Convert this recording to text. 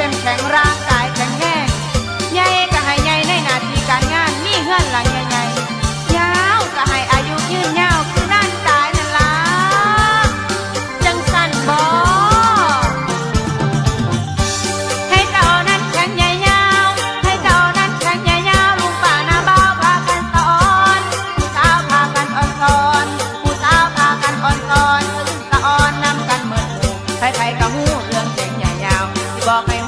ข้มแข็งร่างกายแข็งแรงใหญ่ก็ให้ใหญ่ในหน้าที่การงานมีเฮือนหลังใหญ่ๆยาวก็ให้อายุยืนยาวคือนั่นตายนั่นล่ะจังสั้นบ่ให้เจ้านั้นแข็งใหญ่ยาวให้เจ้านั้นแข็งใหญ่ยาวลุงป้าน้าบ้าพากันสอนผู้สาวพากันอ่อนสอนผู้สาวพากันอ่อนสอนตอ่นนำกันเหมือนหมู่ไผๆก็ฮู้เรื่องแข็งใหญ่ยาวสิบอกให้